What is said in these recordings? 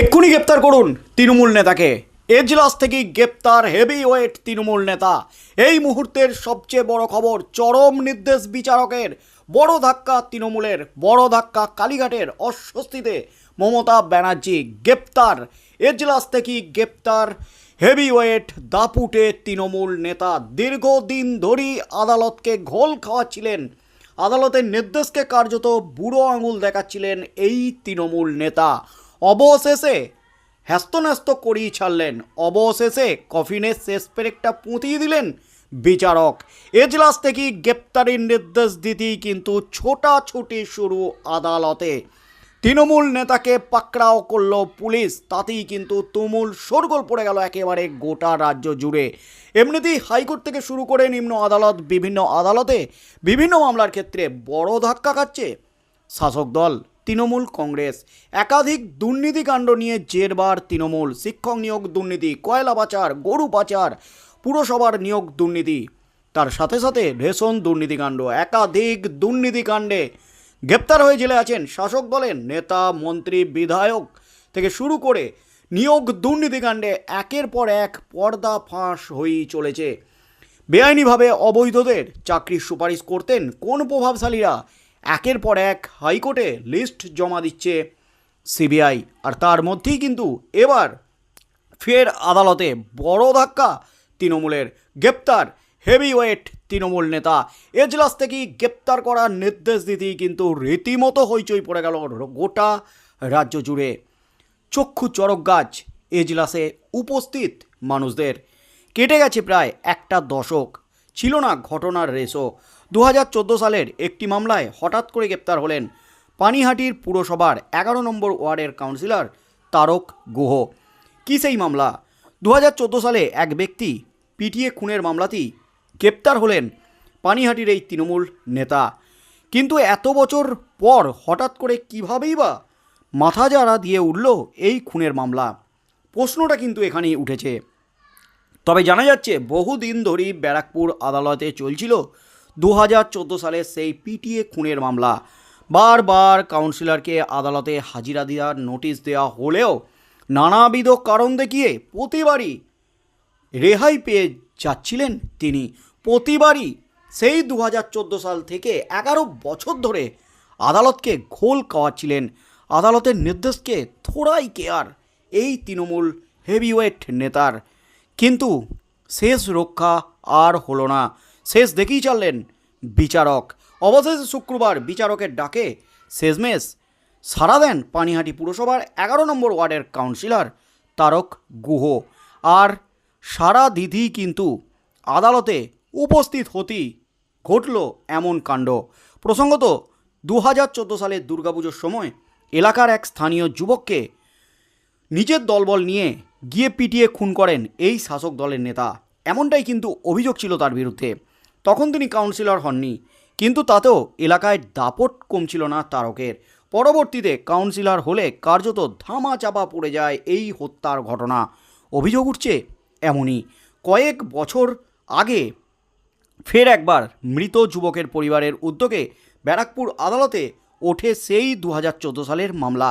এক্ষুনি গ্রেপ্তার করুন তৃণমূল নেতাকে। এজলাস থেকেই গ্রেপ্তার হেভি ওয়েট তৃণমূল নেতা। এই মুহূর্তের সবচেয়ে বড় খবর, চরম নির্দেশ বিচারকের বড় ধাক্কা তৃণমূলের। বড় ধাক্কা কালীঘাটের অস্বস্তিতে মমতা ব্যানার্জি গ্রেপ্তার। এজলাস থেকেই গ্রেপ্তার হেভি ওয়েট দাপুটে তৃণমূল নেতা। দীর্ঘদিন ধরেই আদালতকে ঘোল খাওয়াচ্ছিলেন। আদালতের নির্দেশকে কার্যত বুড়ো আঙুল দেখাচ্ছিলেন এই তৃণমূল নেতা। অবশেষে হ্যাস্তন্যস্ত করিয়ে ছাড়লেন। অবশেষে কফিনের শেষ পেরেকটা পুঁতিয়ে দিলেন বিচারক। এজলাস থেকে গ্রেপ্তারের নির্দেশ দিতেই কিন্তু ছোটাছুটি শুরু আদালতে। তৃণমূল নেতাকে পাকড়াও করল পুলিশ। তাতেই কিন্তু তুমুল শোরগোল পড়ে গেল একেবারে গোটা রাজ্য জুড়ে। এমনিতেই হাইকোর্ট থেকে শুরু করে নিম্ন আদালত, বিভিন্ন আদালতে বিভিন্ন মামলার ক্ষেত্রে বড় ধাক্কা খাচ্ছে শাসক দল। তৃণমূল কংগ্রেস। একাধিক দুর্নীতিকাণ্ড নিয়ে জেরবার তৃণমূল। শিক্ষক নিয়োগ দুর্নীতি, কয়লা পাচার, গরু পাচার, পুরসভার নিয়োগ দুর্নীতি। তার সাথে সাথে রেশন দুর্নীতিকাণ্ড একাধিক দুর্নীতিকাণ্ডে গ্রেপ্তার হয়ে জেলে আছেন শাসক দলের নেতা, মন্ত্রী, বিধায়ক থেকে শুরু করে নিয়োগ দুর্নীতিকাণ্ডে একের পর এক পর্দা ফাঁস হয়েই চলেছে। বেআইনিভাবে অবৈধদের চাকরির সুপারিশ করতেন কোন প্রভাবশালীরা? একের পর এক হাইকোর্টে লিস্ট জমা দিচ্ছে সিবিআই। আর তার মধ্যেই কিন্তু এবার ফের আদালতে বড় ধাক্কা তৃণমূলের। গ্রেপ্তার হেভি ওয়েট তৃণমূল নেতা। এজলাস থেকেই গ্রেপ্তার করার নির্দেশ দিতেই কিন্তু রীতিমতো হইচই পড়ে গেল গোটা রাজ্য জুড়ে। চক্ষু চরক গাছ এজলাসে উপস্থিত মানুষদের। কেটে গেছে প্রায় একটা দশক। ছিল না ঘটনার রেশও দু সালের একটি মামলায় হঠাৎ করে গ্রেপ্তার হলেন পানিহাটির পুরসভার এগারো নম্বর ওয়ার্ডের কাউন্সিলর তারক গুহ। কী সেই মামলা? দু হাজার চোদ্দ সালে এক ব্যক্তি পিটিএ খুনের মামলাতেই গ্রেপ্তার হলেন পানিহাটির এই তৃণমূল নেতা। কিন্তু এত বছর পর হঠাৎ করে কীভাবেই বা মাথা যারা দিয়ে উঠল এই খুনের মামলা? প্রশ্নটা কিন্তু এখানেই উঠেছে। তবে জানা যাচ্ছে, বহুদিন ধরেই ব্যারাকপুর আদালতে চলছিল দু হাজার সালের সেই পিটিএ খুনের মামলা। বারবার কাউন্সিলরকে আদালতে হাজিরা দেওয়ার নোটিশ দেওয়া হলেও নানাবিধ কারণ দেখিয়ে প্রতিবারই রেহাই পেয়ে যাচ্ছিলেন তিনি। প্রতিবারই সেই দু হাজার চোদ্দ সাল থেকে এগারো বছর ধরে আদালতকে ঘোল খাওয়াচ্ছিলেন। আদালতের নির্দেশকে থোড়াই কেয়ার এই তৃণমূল হেভিওয়েট নেতার। কিন্তু শেষ রক্ষা আর হলো না। শেষ দেখেই চাললেন বিচারক। অবশেষে শুক্রবার বিচারকের ডাকে শেষমেশ সারা দেন পানিহাটি পুরসভার এগারো নম্বর ওয়ার্ডের কাউন্সিলর তারক গুহ। আর সারা দিদি কিন্তু আদালতে উপস্থিত হতেই ঘটল এমন কাণ্ড। প্রসঙ্গত দু হাজার চোদ্দ সালের দুর্গাপুজোর সময় এলাকার এক স্থানীয় যুবককে নিজের দলবল নিয়ে গিয়ে পিটিয়ে খুন করেন এই শাসক দলের নেতা। এমনটাই কিন্তু অভিযোগ ছিল তার বিরুদ্ধে। তখন তিনি কাউন্সিলর হননি, কিন্তু তাতেও এলাকায় দাপট কমছিল না তারকের। পরবর্তীতে কাউন্সিলর হলে কার্যত ধামা চাপা পড়ে যায় এই হত্যার ঘটনা। অভিযোগ উঠছে এমনই, কয়েক বছর আগে ফের একবার মৃত যুবকের পরিবারের উদ্যোগে ব্যারাকপুর আদালতে ওঠে সেই দু হাজার চোদ্দ সালের মামলা।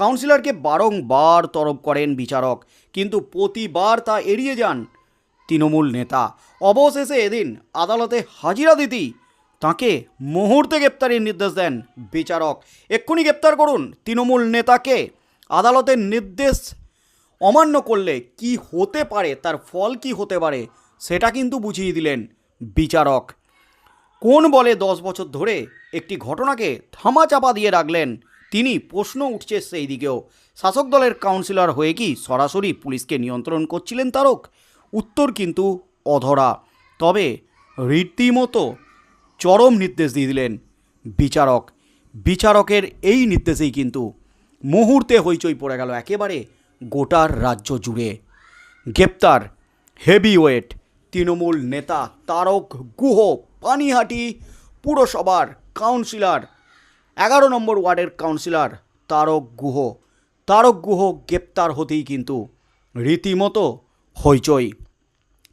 কাউন্সিলরকে বারংবার তরফ করেন বিচারক, কিন্তু প্রতিবার তা এড়িয়ে যান তৃণমূল নেতা। অবশেষে এদিন আদালতে হাজিরা দিতেই তাকে মুহূর্তে গ্রেপ্তারের নির্দেশ দেন বিচারক। এক্ষুনি গ্রেপ্তার করুন তৃণমূল নেতাকে। আদালতের নির্দেশ অমান্য করলে কি হতে পারে, তার ফল কি হতে পারে, সেটা কিন্তু বুঝিয়ে দিলেন বিচারক। কোন বলে দশ বছর ধরে একটি ঘটনাকে ধামাচাপা দিয়ে রাখলেন তিনি প্রশ্ন উঠছে সেই দিকেও। শাসক দলের কাউন্সিলর হয়ে কি সরাসরি পুলিশকে নিয়ন্ত্রণ করছিলেন তারক? উত্তর কিন্তু অধরা। তবে রীতিমতো চরম নির্দেশ দিয়ে দিলেন বিচারক। বিচারকের এই নির্দেশেই কিন্তু মুহূর্তে হইচই পড়ে গেল একেবারে গোটার রাজ্য জুড়ে। গ্রেপ্তার হেভি ওয়েট তৃণমূল নেতা তারক গুহ পানিহাটি পুরসভার কাউন্সিলর এগারো নম্বর ওয়ার্ডের কাউন্সিলর তারক গুহ। তারক গুহ গ্রেপ্তার হতেই কিন্তু রীতিমতো হইচই।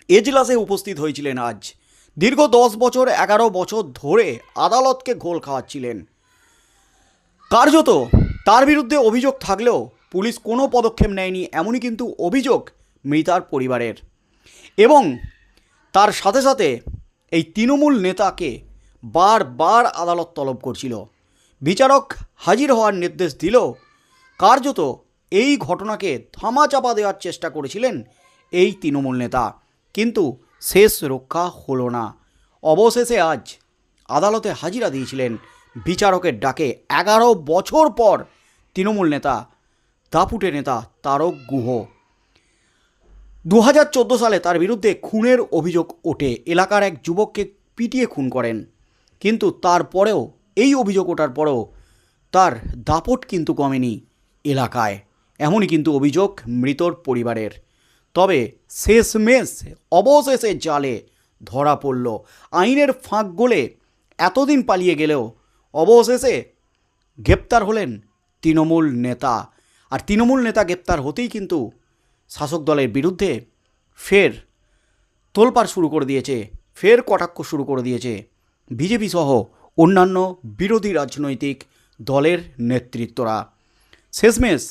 এজলাসে উপস্থিত হয়েছিলেন আজ। দীর্ঘ দশ বছর, এগারো বছর ধরে আদালতকে ঘোল খাওয়াচ্ছিলেন। কার্যত তার বিরুদ্ধে অভিযোগ থাকলেও পুলিশ কোনো পদক্ষেপ নেয়নি, এমনই কিন্তু অভিযোগ মৃতার পরিবারের। এবং তার সাথে সাথে এই তৃণমূল নেতাকে বারবার আদালত তলব করছিল। বিচারক হাজির হওয়ার নির্দেশ দিলেও কার্যত এই ঘটনাকে ধামাচাপা দেওয়ার চেষ্টা করেছিলেন এই তৃণমূল নেতা। কিন্তু শেষ রক্ষা হলো না। অবশেষে আজ আদালতে হাজিরা দিয়েছিলেন বিচারকের ডাকে। এগারো বছর পর তৃণমূল নেতা, দাপুটে নেতা তারক গুহ। দু হাজার চোদ্দ সালে তার বিরুদ্ধে খুনের অভিযোগ ওঠে। এলাকার এক যুবককে পিটিয়ে খুন করেন। কিন্তু তারপরেও এই অভিযোগ ওঠার পরও তার দাপট কিন্তু কমেনি এলাকায়। এমনই কিন্তু অভিযোগ মৃতর পরিবারের। তবে শেষমেশ, অবশেষে জালে ধরা পড়ল। আইনের ফাঁক গোলে এতদিন পালিয়ে গেলেও অবশেষে গ্রেপ্তার হলেন তৃণমূল নেতা। আর তৃণমূল নেতা গ্রেপ্তার হতেই কিন্তু শাসক দলের বিরুদ্ধে ফের তোলপাড় শুরু করে দিয়েছে, ফের কটাক্ষ শুরু করে দিয়েছে। বিজেপি সহ অন্যান্য বিরোধী রাজনৈতিক দলের নেতৃত্বরা। শেষমেশ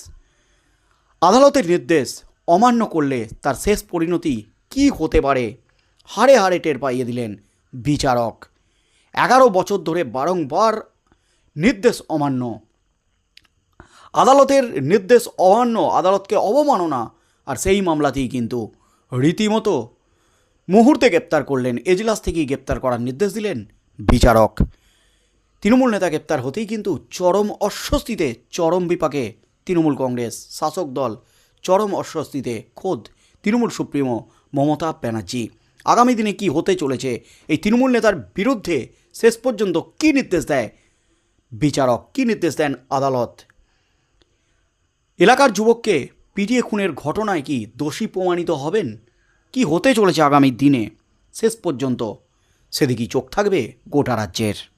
আদালতের নির্দেশ অমান্য করলে তার শেষ পরিণতি কি হতে পারে, হাড়ে হাড়ে টের পাইয়ে দিলেন বিচারক। এগারো বছর ধরে বারংবার নির্দেশ অমান্য। আদালতের নির্দেশ অমান্য আদালতকে অবমাননা আর সেই মামলাতেই কিন্তু রীতিমতো মুহূর্তে গ্রেপ্তার করলেন, এজলাস থেকেই গ্রেপ্তার করার নির্দেশ দিলেন বিচারক। তৃণমূল নেতা গ্রেপ্তার হতেই কিন্তু চরম অস্বস্তিতে চরম বিপাকে তৃণমূল কংগ্রেস শাসক দল চরম অস্বস্তিতে খোদ তৃণমূল সুপ্রিমো মমতা ব্যানার্জি। আগামী দিনে কি হতে চলেছে? এই তৃণমূল নেতার বিরুদ্ধে শেষ পর্যন্ত কী নির্দেশ দেয়? বিচারক কী নির্দেশ দেন আদালত? এলাকার যুবককে পিটিয়ে খুনের ঘটনায় কি দোষী প্রমাণিত হবেন? কি হতে চলেছে আগামী দিনে? শেষ পর্যন্ত। সেদিকেই চোখ থাকবে গোটা রাজ্যের।